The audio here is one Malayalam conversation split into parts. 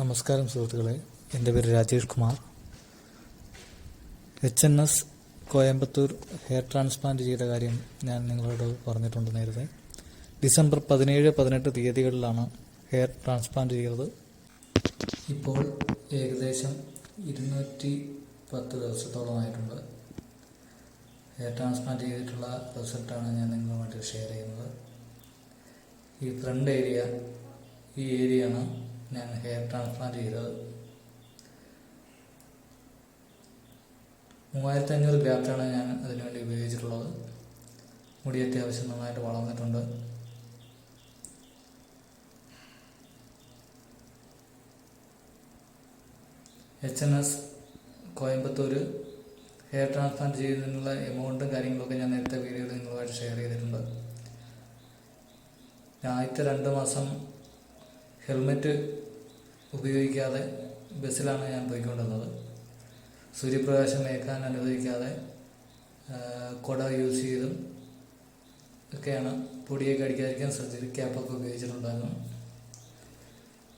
നമസ്കാരം സുഹൃത്തുക്കളെ. എന്റെ പേര് Rajesh Kumar. H N S Coimbatore hair transplant ചെയ്ത കാര്യം ഞാൻ നിങ്ങളോട് പറഞ്ഞിട്ടുണ്ട് നേരത്തെ. ഡിസംബർ പതിനേഴ് പതിനെട്ട് തീയതികളിലാണ് ഹെയർ ട്രാൻസ്പ്ലാന്റ് ചെയ്തത്. ഇപ്പോൾ ഏകദേശം ഇരുന്നൂറ്റി പത്ത് ദിവസത്തോളമായിട്ടുണ്ട് ഹെയർ ട്രാൻസ്പ്ലാന്റ് ചെയ്തിട്ടുള്ള റിസൾട്ടാണ് ഞാൻ നിങ്ങളുമായിട്ട് ഷെയർ ചെയ്യുന്നത്. ഈ ഫ്രണ്ട് ഏരിയ ഈ ഏരിയയാണ് ഞാൻ ഹെയർ ട്രാൻസ്പ്ലാന്റ് ചെയ്തത്. മൂവായിരത്തി അഞ്ഞൂറ് ഗ്രാഫ്റ്റാണ് ഞാൻ അതിനുവേണ്ടി ഉപയോഗിച്ചിട്ടുള്ളത്. മുടി അത്യാവശ്യം നന്നായിട്ട് വളർന്നിട്ടുണ്ട്. H N S Coimbatore hair transplant ചെയ്യുന്നതിനുള്ള എമൗണ്ടും കാര്യങ്ങളൊക്കെ ഞാൻ നേരത്തെ വീഡിയോയിൽ നിങ്ങളുമായിട്ട് ഷെയർ ചെയ്തിട്ടുണ്ട്. ആദ്യത്തെ രണ്ട് മാസം ഹെൽമെറ്റ് ഉപയോഗിക്കാതെ ബസ്സിലാണ് ഞാൻ പോയിക്കൊണ്ടിരുന്നത്. സൂര്യപ്രകാശം ഏക്കാൻ അനുവദിക്കാതെ കുട യൂസ് ചെയ്തും ഒക്കെയാണ് പൊടിയൊക്കെ അടിക്കാതിരിക്കാൻ ശ്രദ്ധിച്ചത്. ക്യാപ്പൊക്കെ ഉപയോഗിച്ചിട്ടുണ്ടായിരുന്നു.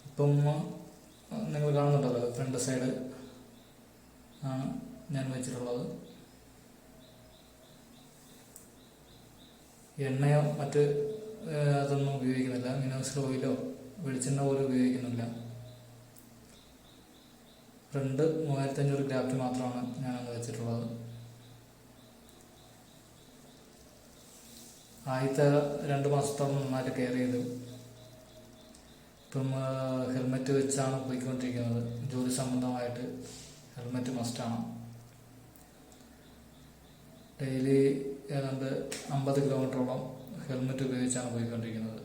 ഇപ്പം നിങ്ങൾ കാണുന്നുണ്ടല്ലോ ഫ്രണ്ട് സൈഡ് ആണ് ഞാൻ വെച്ചിട്ടുള്ളത്. എണ്ണയോ മറ്റ് അതൊന്നും ഉപയോഗിക്കുന്നില്ല. മിനോസിൽ ഓയിലോ വെളിച്ചെണ്ണ പോലും ഉപയോഗിക്കുന്നില്ല. ഫ്രണ്ട് മൂവായിരത്തി അഞ്ഞൂറ് ഗ്രാഫ്റ്റ് മാത്രമാണ് ഞാനന്ന് വെച്ചിട്ടുള്ളത്. ആദ്യത്തെ രണ്ട് മാസത്തോളം നന്നായിട്ട് കെയർ ചെയ്തു. ഇപ്പം ഹെൽമെറ്റ് വെച്ചാണ് പോയിക്കൊണ്ടിരിക്കുന്നത്. ജോലി സംബന്ധമായിട്ട് ഹെൽമെറ്റ് മസ്റ്റാണ്. ഡെയിലി ഏതാണ്ട് അമ്പത് കിലോമീറ്ററോളം ഹെൽമെറ്റ് ഉപയോഗിച്ചാണ് പോയിക്കൊണ്ടിരിക്കുന്നത്.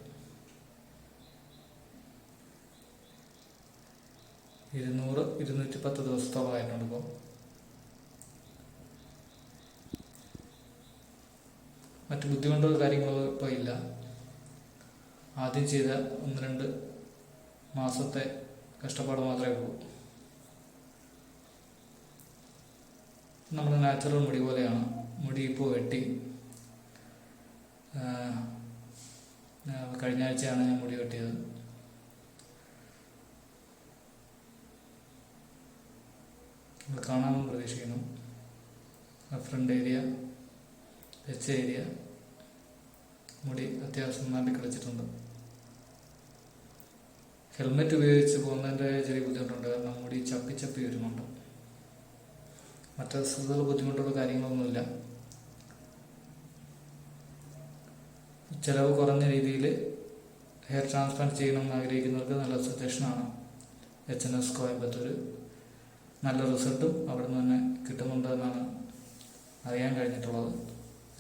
ഇരുന്നൂറ് ഇരുന്നൂറ്റി പത്ത് ദിവസത്തോളം ഇപ്പോൾ മറ്റു ബുദ്ധിമുട്ടോ കാര്യങ്ങളോ ഇപ്പോൾ ഇല്ല. ആദ്യം ചെയ്ത ഒന്ന് രണ്ട് മാസത്തെ കഷ്ടപ്പാട് മാത്രമേ ഉള്ളൂ. നമ്മുടെ നാച്ചുറൽ മുടി പോലെയാണ്. മുടി ഇപ്പോൾ വെട്ടി. കഴിഞ്ഞ ആഴ്ചയാണ് ഞാൻ മുടി വെട്ടിയത്. നിങ്ങൾ കാണാമെന്ന് പ്രതീക്ഷിക്കുന്നു. ഫ്രണ്ട് ഏരിയ എച്ച് ഏരിയ മുടി അത്യാവശ്യം നന്നായിട്ട് കളിച്ചിട്ടുണ്ട് ഹെൽമെറ്റ് ഉപയോഗിച്ച് പോകുന്നതിന്റെ ചെറിയ ബുദ്ധിമുട്ടുണ്ട്. കാരണം മുടി ചപ്പി ചപ്പി വരുന്നുണ്ട്. മറ്റ് ബുദ്ധിമുട്ടുള്ള കാര്യങ്ങളൊന്നുമില്ല. ചിലവ് കുറഞ്ഞ രീതിയിൽ ഹെയർ ട്രാൻസ്പ്ലാന്റ് ചെയ്യണമെന്ന് ആഗ്രഹിക്കുന്നവർക്ക് നല്ല സജഷനാണ് എച്ച് എൻ എസ് കോയമ്പത്തൂർ നല്ല റിസൾട്ടും അവിടെ നിന്ന് തന്നെ കിട്ടുന്നുണ്ട് എന്നാണ് അറിയാൻ കഴിഞ്ഞിട്ടുള്ളത്.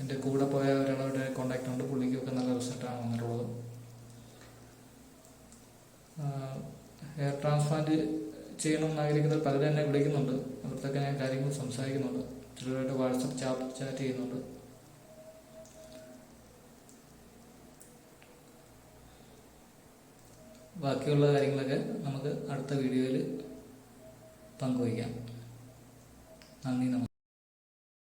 എന്റെ കൂടെ പോയ ഒരാളുടെ കോണ്ടാക്ട് ഉണ്ട്. പുള്ളിക്കൊക്കെ നല്ല റിസൾട്ടാണ് വന്നിട്ടുള്ളത്. ഹെയർ ട്രാൻസ്പ്ലാന്റ് ചെയ്യണമെന്ന് ആഗ്രഹിക്കുന്നവർ പലരും എന്നെ വിളിക്കുന്നുണ്ട്. അവർക്കൊക്കെ ഞാൻ കാര്യങ്ങൾ സംസാരിക്കുന്നുണ്ട്. ചിലരുമായിട്ട് വാട്സപ്പ് ചാറ്റ് ചാറ്റ് ചെയ്യുന്നുണ്ട്. ബാക്കിയുള്ള കാര്യങ്ങളൊക്കെ നമുക്ക് അടുത്ത വീഡിയോയിൽ പങ്കുവയ്ക്കാം. നന്ദി നമസ്കാരം.